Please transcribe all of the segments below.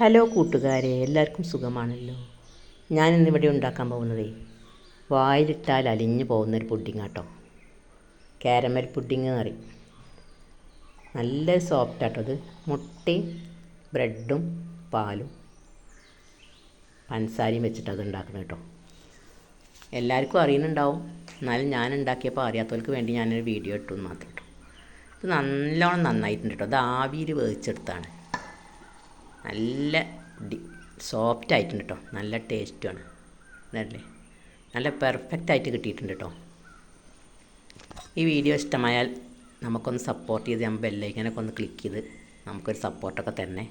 Hello കൂട്ടുകാരെ എല്ലാവർക്കും സുഖമാണല്ലോ? ഞാനിന്നിവിടെ ഉണ്ടാക്കാൻ പോകുന്നതേ വായിലിട്ടാൽ അലിഞ്ഞു പോകുന്നൊരു പുഡിങ് കേട്ടോ കാരമൽ പുഡിങ് എന്ന് പറയും. നല്ല സോഫ്റ്റ് ആട്ടോ അത്. മുട്ടയും ബ്രെഡും പാലും പഞ്ചസാരയും വെച്ചിട്ട് അത് ഉണ്ടാക്കണം കേട്ടോ. എല്ലാവർക്കും അറിയുന്നുണ്ടാവും. എന്നാലും ഞാൻ ഉണ്ടാക്കിയപ്പോൾ അറിയാത്തവർക്ക് വേണ്ടി ഞാനൊരു വീഡിയോ ഇട്ടു മാത്രം കേട്ടോ. ഇത് നല്ലോണം നന്നായിട്ടുണ്ട് കേട്ടോ. അത് ആവിയിൽ വേവിച്ചെടുത്താണ്. നല്ല ഡി സോഫ്റ്റ് ആയിട്ടുണ്ട് കേട്ടോ നല്ല ടേസ്റ്റുമാണ് അതല്ലേ നല്ല പെർഫെക്റ്റ് ആയിട്ട് കിട്ടിയിട്ടുണ്ട് കേട്ടോ ഈ വീഡിയോ ഇഷ്ടമായാൽ നമുക്കൊന്ന് സപ്പോർട്ട് ചെയ്ത് ഞാൻ ബെല്ലൈക്കനൊക്കെ ഒന്ന് ക്ലിക്ക് ചെയ്ത് നമുക്കൊരു സപ്പോർട്ടൊക്കെ തന്നെ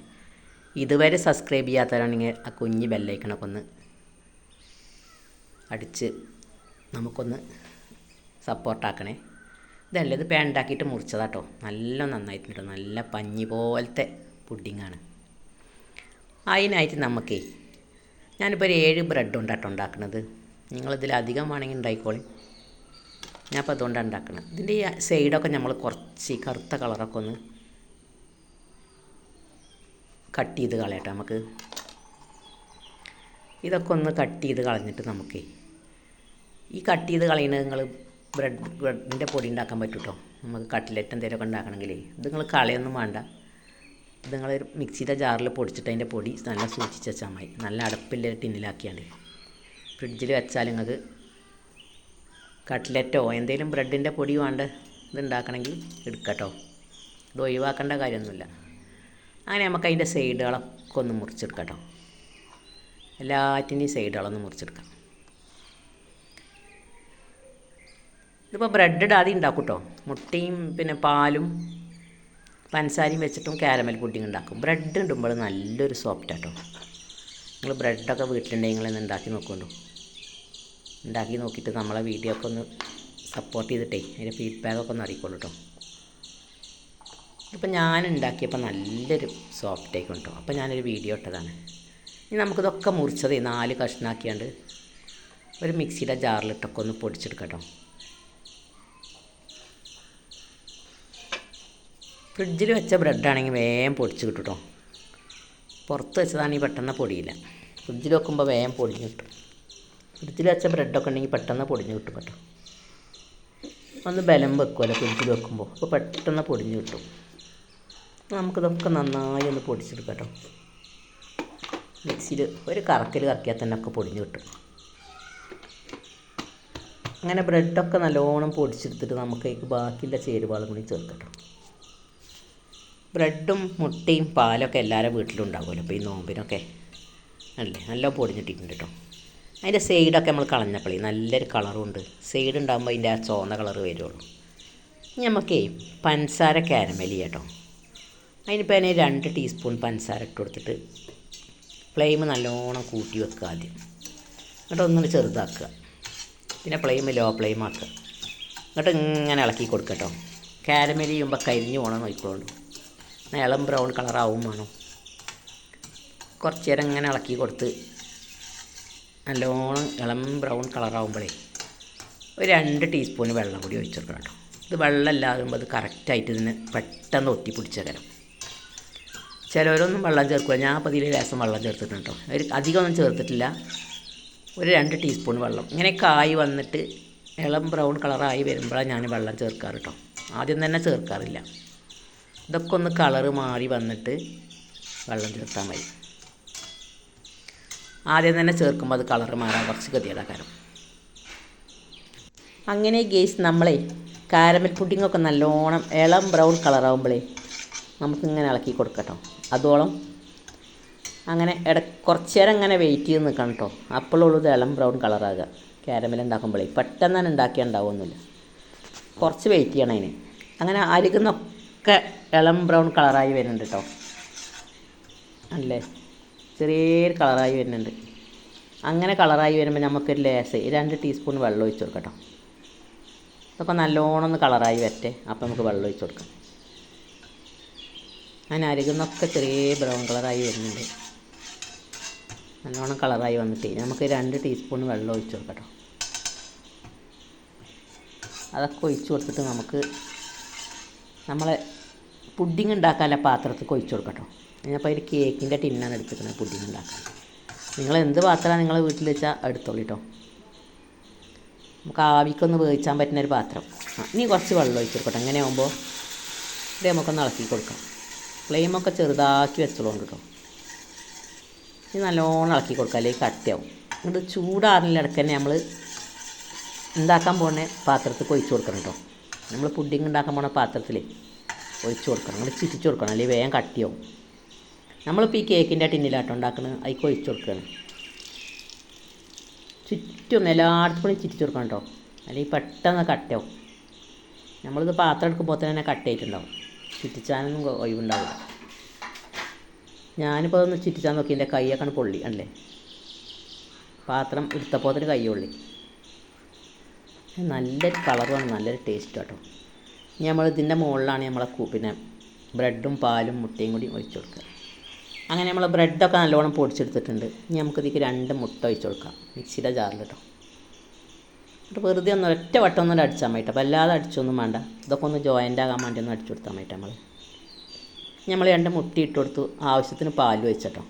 ഇതുവരെ സബ്സ്ക്രൈബ് ചെയ്യാത്തവരാണെങ്കിൽ ആ കുഞ്ഞ് ബെല്ലൈക്കണൊക്കെ ഒന്ന് അടിച്ച് നമുക്കൊന്ന് സപ്പോർട്ടാക്കണേ ഇതല്ല? ഇത് പേണ്ടാക്കിയിട്ട് മുറിച്ചതാട്ടോ നല്ല നന്നായിട്ടുണ്ട് നല്ല പഞ്ഞി പോലത്തെ പുഡിങ്ങാണ് അതിനായിട്ട് നമുക്ക് ഞാനിപ്പോൾ ഒരു ഏഴ് ബ്രെഡ് കൊണ്ടാട്ടോ ഉണ്ടാക്കുന്നത് നിങ്ങളിതിൽ അധികം വേണമെങ്കിൽ ഉണ്ടായിക്കോളി. ഞാനിപ്പോൾ അതുകൊണ്ടാണ് ഉണ്ടാക്കുന്നത് ഇതിന്റെ ഈ സൈഡൊക്കെ നമ്മൾ കുറച്ച് കറുത്ത കളറൊക്കെ ഒന്ന് കട്ട് ചെയ്ത് കളയട്ടെ നമുക്ക്. ഇതൊക്കെ ഒന്ന് കട്ട് ചെയ്ത് കളഞ്ഞിട്ട് നമുക്ക് ഈ കട്ട് ചെയ്ത് കളയുന്നത് നിങ്ങൾ ബ്രെഡ് ബ്രെഡിന്റെ പൊടി ഉണ്ടാക്കാൻ പറ്റും കേട്ടോ നമുക്ക് കട്ട്ലറ്റ് എന്തെങ്കിലുമൊക്കെ ഉണ്ടാക്കണമെങ്കിലേ ഇത് നിങ്ങൾ കളയൊന്നും വേണ്ട. ഇത് നിങ്ങൾ മിക്സിയുടെ ജാറിൽ പൊടിച്ചിട്ട് അതിന്റെ പൊടി നല്ല സൂക്ഷിച്ച് വെച്ചാൽ മതി. നല്ല അടപ്പില്ല ടിന്നിലാക്കിയാണ്ട്. ഫ്രിഡ്ജിൽ വെച്ചാൽ നിങ്ങൾക്ക് കട്ട്ലറ്റോ എന്തെങ്കിലും ബ്രെഡിന്റെ പൊടി വേണ്ട ഇതുണ്ടാക്കണമെങ്കിൽ എടുക്കട്ടോ. ഇത് ഒഴിവാക്കേണ്ട കാര്യമൊന്നുമില്ല. അങ്ങനെ നമുക്ക് അതിന്റെ സൈഡുകളൊക്കെ ഒന്ന് മുറിച്ചെടുക്കട്ടോ. എല്ലാറ്റിന്റെയും സൈഡുകളൊന്ന് മുറിച്ചെടുക്കാം. ഇതിപ്പോൾ ബ്രെഡ് ഇടാതെ ഉണ്ടാക്കും കേട്ടോ മുട്ടയും പിന്നെ പാലും പഞ്ചസാരയും വെച്ചിട്ടും കാരമൽ പുഡിങ് ഉണ്ടാക്കും. ബ്രെഡ് ഇടുമ്പോൾ നല്ലൊരു സോഫ്റ്റ് ആട്ടോ നിങ്ങൾ ബ്രെഡൊക്കെ വീട്ടിലുണ്ടെങ്കിൽ ഒന്ന് ഉണ്ടാക്കി നോക്കുള്ളൂ ഉണ്ടാക്കി നോക്കിയിട്ട് നമ്മളെ വീഡിയോ ഒക്കെ ഒന്ന് സപ്പോർട്ട് ചെയ്തിട്ടേ അതിന്റെ ഫീഡ്ബാക്കൊക്കെ ഒന്ന് അറിയിക്കോളൂ കേട്ടോ ഇപ്പം ഞാൻ ഉണ്ടാക്കിയപ്പോൾ നല്ലൊരു സോഫ്റ്റ് ആയിക്കും കേട്ടോ അപ്പോൾ ഞാനൊരു വീഡിയോ ഇട്ടതാണ്. ഇനി നമുക്കിതൊക്കെ മുറിച്ചതേ നാല് കഷ്ണാക്കിയാണ്ട് ഒരു മിക്സിയുടെ ജാറിലിട്ടൊക്കെ ഒന്ന് പൊടിച്ചെടുക്കട്ടോ ഫ്രിഡ്ജിൽ വെച്ച ബ്രെഡാണെങ്കിൽ വേഗം പൊടിച്ച് കിട്ടും കേട്ടോ പുറത്ത് വെച്ചതാണെങ്കിൽ പെട്ടെന്ന് പൊടിയില്ല. ഫ്രിഡ്ജിൽ വെക്കുമ്പോൾ വേഗം പൊടിഞ്ഞ് കിട്ടും. ഫ്രിഡ്ജിൽ വെച്ച ബ്രെഡൊക്കെ ഉണ്ടെങ്കിൽ പെട്ടെന്ന് പൊടിഞ്ഞ് കിട്ടും കേട്ടോ. ഒന്ന് ബലം വെക്കുമല്ലോ ഫ്രിഡ്ജിൽ വെക്കുമ്പോൾ അപ്പോൾ പെട്ടെന്ന് പൊടിഞ്ഞ് കിട്ടും. നമുക്കിതൊക്കെ നന്നായി ഒന്ന് പൊടിച്ചെടുക്കാം കേട്ടോ മിക്സിയിൽ ഒരു കറക്കിൽ കറക്കിയാൽ തന്നെ ഒക്കെ പൊടിഞ്ഞ് കിട്ടും. അങ്ങനെ ബ്രെഡൊക്കെ നല്ലോണം പൊടിച്ചെടുത്തിട്ട് നമുക്ക് ബാക്കിയുള്ള ചേരുവകളും കൂടി ചേർക്കട്ടോ ബ്രെഡും മുട്ടയും പാലൊക്കെ എല്ലാവരുടെ വീട്ടിലും ഉണ്ടാകുമല്ലോ ഇപ്പോൾ ഈ നോമ്പിനൊക്കെ അല്ലേ? നല്ല പൊടിഞ്ഞിട്ടിട്ടുണ്ട് കേട്ടോ അതിന്റെ സൈഡൊക്കെ നമ്മൾ കളഞ്ഞപ്പോഴേ നല്ലൊരു കളറും ഉണ്ട് സൈഡ് ഉണ്ടാകുമ്പോൾ അതിന്റെ ആ ചുവന്ന കളർ വരുള്ളൂ. നമുക്കേ പഞ്ചസാര കാരമലി കേട്ടോ. അതിനിപ്പോൾ അതിന് രണ്ട് ടീസ്പൂൺ പഞ്ചസാര ഇട്ട് കൊടുത്തിട്ട് ഫ്ലെയിം നല്ലോണം കൂട്ടി വെക്കുക ആദ്യം. എന്നിട്ട് ഒന്നുകൂടി ചെറുതാക്കുക. പിന്നെ ഫ്ലെയിം ലോ ഫ്ലെയിം ആക്കുക. എന്നിട്ട് ഇങ്ങനെ ഇളക്കി കൊടുക്കട്ടോ കേട്ടോ കാരമലി ചെയ്യുമ്പോൾ കരിഞ്ഞു പോകണം നോക്കിക്കോളൂ. ഇളം ബ്രൗൺ കളറാവും വേണം. കുറച്ച് നേരം ഇങ്ങനെ ഇളക്കി കൊടുത്ത് നല്ലോണം ഇളം ബ്രൗൺ കളറാവുമ്പോഴേ ഒരു രണ്ട് ടീസ്പൂൺ വെള്ളം കൂടി ഒഴിച്ചു കൊടുക്കണം കേട്ടോ. ഇത് വെള്ളം ഇല്ലാതാകുമ്പോൾ അത് കറക്റ്റായിട്ട് ഇതിന് പെട്ടെന്ന് ഒട്ടി പിടിച്ച തരാം ചിലവരൊന്നും വെള്ളം ചേർക്കുക ഞാൻ അപ്പോൾ ഇതിൽ ലേസം വെള്ളം ചേർത്തിട്ടുണ്ട് ഒരു അധികമൊന്നും ചേർത്തിട്ടില്ല. ഒരു രണ്ട് ടീസ്പൂൺ വെള്ളം. ഇങ്ങനെ കായ് വന്നിട്ട് ഇളം ബ്രൗൺ കളറായി വരുമ്പോഴാണ് ഞാൻ വെള്ളം ചേർക്കാറ് കേട്ടോ. ആദ്യം തന്നെ ചേർക്കാറില്ല. ഇതൊക്കെ ഒന്ന് കളറ് മാറി വന്നിട്ട് വെള്ളം ചേർത്താൽ മതി. ആദ്യം തന്നെ ചേർക്കുമ്പോൾ അത് കളറ് മാറാൻ കുറച്ച് ഗതിയുടെ കാരം അങ്ങനെ ഗേസ് നമ്മളെ കാരമൽ പുഡിങ്ങൊക്കെ നല്ലോണം ഇളം ബ്രൗൺ കളറാവുമ്പോഴേ നമുക്കിങ്ങനെ ഇളക്കി കൊടുക്കട്ടോ. അതോളം അങ്ങനെ ഇട കുറച്ച് നേരം ഇങ്ങനെ വെയിറ്റ് ചെയ്ത് നിൽക്കണം കേട്ടോ അപ്പോഴുള്ളൂ ഇത് ഇളം ബ്രൗൺ കളറാകുക കാരമൽ ഉണ്ടാക്കുമ്പോഴേ പെട്ടെന്ന് തന്നെ ഉണ്ടാക്കിയാൽ ഉണ്ടാവുമൊന്നുമില്ല കുറച്ച് വെയിറ്റ് ചെയ്യണം അതിന്. അങ്ങനെ അരുകുന്നൊക്കെ ഇളം ബ്രൗൺ കളറായി വരുന്നുണ്ട് കേട്ടോ അല്ലേ? ചെറിയ കളറായി വരുന്നുണ്ട്. അങ്ങനെ കളറായി വരുമ്പോൾ നമുക്കൊരു ലേസ് രണ്ട് ടീസ്പൂൺ വെള്ളം ഒഴിച്ച് കൊടുക്കട്ടോ ഇതൊക്കെ നല്ലോണം ഒന്ന് കളറായി വരട്ടെ അപ്പോൾ നമുക്ക് വെള്ളം ഒഴിച്ച് കൊടുക്കാം. അങ്ങനെ അരികുന്നൊക്കെ ചെറിയ ബ്രൗൺ കളറായി വരുന്നുണ്ട്. നല്ലോണം കളറായി വന്നിട്ട് നമുക്ക് രണ്ട് ടീസ്പൂൺ വെള്ളം ഒഴിച്ച് കൊടുക്കട്ടോ അതൊക്കെ ഒഴിച്ച് കൊടുത്തിട്ട് നമുക്ക് നമ്മളെ പുഡിങ് ഉണ്ടാക്കാനുള്ള പാത്രത്തിൽ ഒഴിച്ച് കൊടുക്കട്ടോ. ഞാനിപ്പോൾ അതിൽ കേക്കിന്റെ ടിന്നാണ് എടുത്തിരിക്കുന്നത് പുഡിങ് ഉണ്ടാക്കാൻ. നിങ്ങൾ എന്ത് പാത്രമാണ് നിങ്ങൾ വീട്ടിൽ വെച്ചാൽ എടുത്തോളൂ കേട്ടോ നമുക്ക് ആവിക്കൊന്ന് വേവിച്ചാൻ പറ്റുന്ന ഒരു പാത്രം. ആ ഇനി കുറച്ച് വെള്ളം ഒഴിച്ച് കൊടുക്കട്ടെ. അങ്ങനെ ആകുമ്പോൾ ഇത് നമുക്കൊന്ന് ഇളക്കി കൊടുക്കാം. ഫ്ലെയിമൊക്കെ ചെറുതാക്കി വെച്ചോളൂ കേട്ടോ ഇനി നല്ലോണം ഇളക്കി കൊടുക്കുക അല്ലെങ്കിൽ കട്ടിയാവും. എന്നിട്ട് ചൂടാറിനിടയ്ക്ക് തന്നെ നമ്മൾ ഉണ്ടാക്കാൻ പോകുന്ന പാത്രത്തിൽ ഒഴിച്ച് കൊടുക്കണം കേട്ടോ നമ്മൾ പുഡിങ് ഉണ്ടാക്കാൻ പോണ പാത്രത്തിൽ ഒഴിച്ചു കൊടുക്കണം. നമ്മൾ ചിരിച്ചു കൊടുക്കണം. അല്ലെങ്കിൽ വേഗം കട്ടിയാവും നമ്മളിപ്പോൾ ഈ കേക്കിന്റെ ടിന്നിലാട്ടോ ഉണ്ടാക്കുന്നത് അതിക്ക് ഒഴിച്ചു കൊടുക്കുകയാണ്. ചുറ്റും എല്ലായിടത്തും ചിരിച്ച് കൊടുക്കണം കേട്ടോ. അല്ലെങ്കിൽ പെട്ടെന്ന് കട്ടയാവും നമ്മളിത് പാത്രം എടുക്കുമ്പോൾ തന്നെ കട്ടയായിട്ടുണ്ടാവും ചുറ്റിച്ചാനൊന്നും ഒഴിവുണ്ടാവില്ല. ഞാനിപ്പോൾ ഒന്ന് ചുറ്റിച്ചാൻ നോക്കി. എന്റെ കൈയൊക്കെ പൊള്ളി. അല്ലേ പാത്രം എടുത്തപ്പോൾ തന്നെ കൈ പൊള്ളി. നല്ലൊരു കളറുമാണ് നല്ലൊരു ടേസ്റ്റ് കേട്ടോ ഇനി നമ്മൾ ഇതിന്റെ മുകളിലാണ് നമ്മളെ പിന്നെ ബ്രെഡും പാലും മുട്ടയും കൂടി ഒഴിച്ച് കൊടുക്കുക. അങ്ങനെ നമ്മൾ ബ്രെഡൊക്കെ നല്ലോണം പൊടിച്ചെടുത്തിട്ടുണ്ട്. ഇനി നമുക്ക് ഇതിലേക്ക് രണ്ട് മുട്ട ഒഴിച്ച് കൊടുക്കാം. മിക്സിയുടെ ജാറിൽ കേട്ടോ എന്നിട്ട് വെറുതെ ഒന്ന് ഒറ്റ വട്ടം ഒന്നും അടിച്ചാൽ മതി കേട്ടോ വല്ലാതെ അടിച്ചൊന്നും വേണ്ട. ഇതൊക്കെ ഒന്ന് ജോയിന്റ് ആകാൻ വേണ്ടി ഒന്ന് അടിച്ചു കൊടുത്താൽ മതി നമ്മൾ നമ്മൾ രണ്ട് മുട്ടി ഇട്ട് കൊടുത്തു. ആവശ്യത്തിന് പാൽ ഒഴിച്ചിട്ടോ.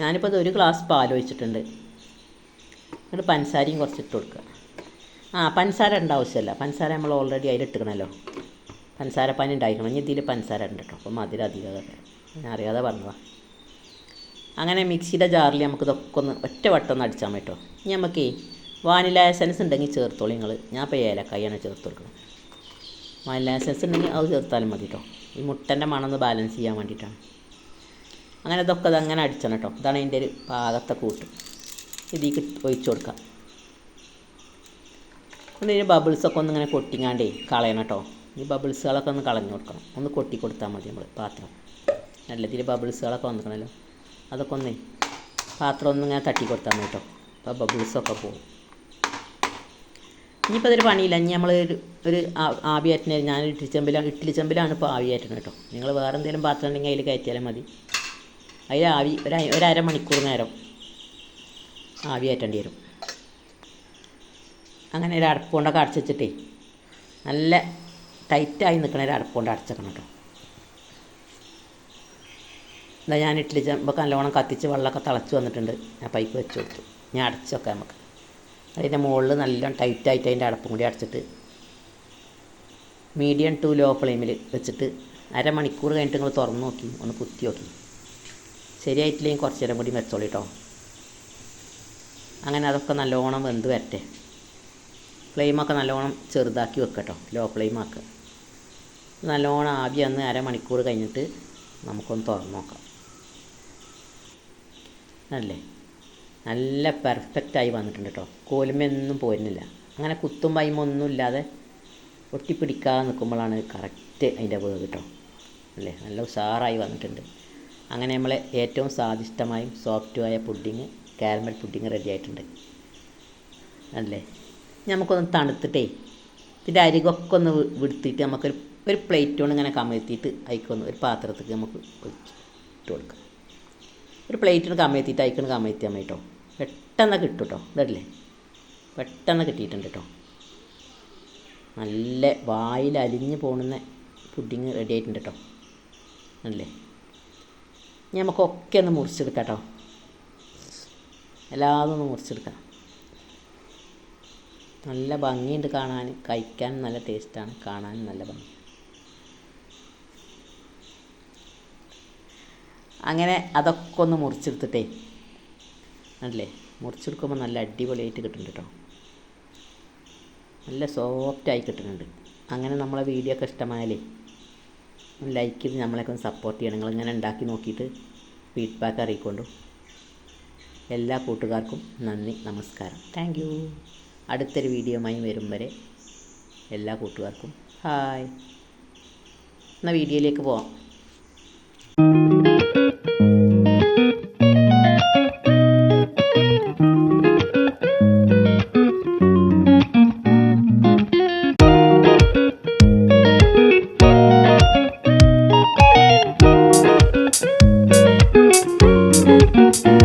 ഞാനിപ്പോൾ ഇത് ഒരു ഗ്ലാസ് പാൽ ഒഴിച്ചിട്ടുണ്ട്. എന്നിട്ട് പഞ്ചസാരയും കുറച്ച് ഇട്ട് കൊടുക്കുക. ആ പഞ്ചസാര ഇടേണ്ട ആവശ്യമില്ല. പഞ്ചസാര നമ്മൾ ഓൾറെഡി അതിലിട്ടിക്കണല്ലോ പഞ്ചസാര പനി ഉണ്ടായിരിക്കണം. ഇനി ഇതിൽ പഞ്ചസാര ഉണ്ട് കേട്ടോ. അപ്പോൾ മധുരം അധികം ഞാൻ അറിയാതെ പറഞ്ഞതാണ് അങ്ങനെ മിക്സിയുടെ ജാറിൽ നമുക്ക് ഇതൊക്കെ ഒന്ന് ഒറ്റ വട്ടം ഒന്ന് അടിച്ചാൽ മതി കേട്ടോ. ഇനി നമുക്ക് വാനില എസൻസ് ഉണ്ടെങ്കിൽ ചേർത്തോളൂ നിങ്ങൾ. ഞാൻ ഇപ്പോൾ ഏലക്കായാണ് ചേർത്ത് കൊടുക്കുന്നത്. വാനില എസൻസ് ഉണ്ടെങ്കിൽ അത് ചേർത്താലും മതി കേട്ടോ. ഈ മുട്ടന്റെ മണം ഒന്ന് ബാലൻസ് ചെയ്യാൻ വേണ്ടിയിട്ടാണ്. അങ്ങനെ ഇതൊക്കെ ഇത് അങ്ങനെ അടിച്ചണം കേട്ടോ. ഇതാണ് അതിന്റെ ഒരു പാകത്തെ കൂട്ട്. ഇതിൽ ഒഴിച്ചു കൊടുക്കാം ഒന്ന് ഇതിന് ബബിൾസൊക്കെ ഒന്ന് ഇങ്ങനെ കൊട്ടിങ്ങാണ്ടേ കളയണം കേട്ടോ. ഈ ബബിൾസുകളൊക്കെ ഒന്ന് കളഞ്ഞു കൊടുക്കണം. ഒന്ന് കൊട്ടി കൊടുത്താൽ മതി നമ്മൾ പാത്രം. നല്ല ഇതിൽ ബബിൾസുകളൊക്കെ വന്നിക്കണല്ലോ അതൊക്കെ ഒന്ന് പാത്രം ഒന്ന് ഇങ്ങനെ തട്ടി കൊടുത്താൽ മതി കേട്ടോ. അപ്പോൾ ബബിൾസൊക്കെ പോകും. ഇനിയിപ്പോൾ അതൊരു പണിയില്ല. ഇനി നമ്മൾ ഒരു ഒരു ആ- ആവി ആറ്റിനെ ഞാൻ ഇഡ്ഡലി ചെമ്പിലാണ് ഇഡ്ഡലി ചെമ്പിലാണ് ഇപ്പോൾ ആവി ആറ്റണം കേട്ടോ. നിങ്ങൾ വേറെ എന്തെങ്കിലും പാത്രം ഉണ്ടെങ്കിൽ അതിൽ കയറ്റിയാലും മതി. അതിൽ ആവി ഒരു ഒരു അരമണിക്കൂർ നേരം ആവി ആറ്റേണ്ടി വരും. അങ്ങനെ ഒരു അടപ്പ് കൊണ്ടൊക്കെ അടച്ചിട്ടേ നല്ല ടൈറ്റായി നിൽക്കണ ഒരു അടപ്പ് കൊണ്ട് അടച്ചേക്കണം കേട്ടോ. എന്താ ഞാൻ ഇഡ്ഡലി ചെമ്പൊക്കെ നല്ലോണം കത്തിച്ച് വെള്ളമൊക്കെ തിളച്ച് വന്നിട്ടുണ്ട്. ഞാൻ പൈപ്പ് വെച്ച് കൊടുത്തു. ഞാൻ അടച്ച് വെക്കാം നമുക്ക്. അതിന്റെ മുകളിൽ നല്ല ടൈറ്റായിട്ട് അതിന്റെ അടപ്പും കൂടി അടച്ചിട്ട് മീഡിയം ടു ലോ ഫ്ലെയിമിൽ വെച്ചിട്ട് അരമണിക്കൂർ കഴിഞ്ഞിട്ട് നിങ്ങൾ തുറന്ന് നോക്കി. ഒന്ന് കുത്തി നോക്കി. ശരിയായിട്ടില്ലെങ്കിൽ കുറച്ച് നേരം കൂടി വെച്ചോളൂ കേട്ടോ. അങ്ങനെ അതൊക്കെ നല്ലോണം വെന്ത് വരട്ടെ. ഫ്ലെയിമൊക്കെ നല്ലോണം ചെറുതാക്കി വെക്കട്ടോ ലോ ഫ്ലെയിമാക്കുക നല്ലോണം ആവി വന്ന് അരമണിക്കൂർ കഴിഞ്ഞിട്ട് നമുക്കൊന്ന് തുറന്ന് നോക്കാം. അല്ലേ? നല്ല പെർഫെക്റ്റായി വന്നിട്ടുണ്ട് കേട്ടോ കോലുമൊന്നും പോരുന്നില്ല. അങ്ങനെ കുത്തും പൈമൊന്നും ഇല്ലാതെ ഒട്ടിപ്പിടിക്കാതെ നിൽക്കുമ്പോഴാണ് കറക്റ്റ് അതിന്റെ വേവ് കേട്ടോ അല്ലേ? നല്ല ഉഷാറായി വന്നിട്ടുണ്ട്. അങ്ങനെ നമ്മളെ ഏറ്റവും സ്വാദിഷ്ടമായും സോഫ്റ്റുമായ പുഡിങ് കാരമൽ പുഡിങ് റെഡി ആയിട്ടുണ്ട്. അല്ലേ? നമുക്കൊന്ന് തണുത്തിട്ടേ ഇതിന്റെ അരികൊക്കെ ഒന്ന് വിടുത്തിട്ട് നമുക്കൊരു ഒരു പ്ലേറ്റ് കൊണ്ട് ഇങ്ങനെ കമഴ്ത്തിയിട്ട് അയക്കൊന്ന് ഒരു പാത്രത്തേക്ക് നമുക്ക് ഇട്ട് കൊടുക്കാം. ഒരു പ്ലേറ്റിന് കമഴ്ത്തിയിട്ട് അയക്കണ കമഴ്ത്തിയാൽ മതി കേട്ടോ പെട്ടെന്ന് കിട്ടും കേട്ടോ ഇതല്ലേ? പെട്ടെന്ന് കിട്ടിയിട്ടുണ്ട് കേട്ടോ നല്ല വായിൽ അലിഞ്ഞ് പോകുന്ന പുഡിങ് റെഡി ആയിട്ടുണ്ട് കേട്ടോ അല്ലേ? നമുക്കൊക്കെ ഒന്ന് മുറിച്ചെടുക്കാം കേട്ടോ എല്ലാതും ഒന്ന് മുറിച്ചെടുക്കാം. നല്ല ഭംഗിയുണ്ട് കാണാൻ. കഴിക്കാൻ നല്ല ടേസ്റ്റാണ് കാണാൻ നല്ല ഭംഗി. അങ്ങനെ അതൊക്കെ ഒന്ന് മുറിച്ചെടുത്തിട്ടേ. അല്ലേ? മുറിച്ചെടുക്കുമ്പോൾ നല്ല അടിപൊളിയായിട്ട് കിട്ടുന്നുണ്ട് കേട്ടോ നല്ല സോഫ്റ്റായി കിട്ടുന്നുണ്ട്. അങ്ങനെ നമ്മളെ വീഡിയോ ഒക്കെ ഇഷ്ടമായാലേ ലൈക്ക് ചെയ്ത് നമ്മളെയൊക്കെ ഒന്ന് സപ്പോർട്ട് ചെയ്യണം. നിങ്ങളിങ്ങനെ ഉണ്ടാക്കി നോക്കിയിട്ട് ഫീഡ്ബാക്ക് അറിയിക്കൊണ്ടു. എല്ലാ കൂട്ടുകാർക്കും നന്ദി നമസ്കാരം. താങ്ക് അടുത്തൊരു വീഡിയോയുമായി വരും വരെ എല്ലാ കൂട്ടുകാർക്കും ഹായ്. എന്നാൽ വീഡിയോയിലേക്ക് പോവാം. thank you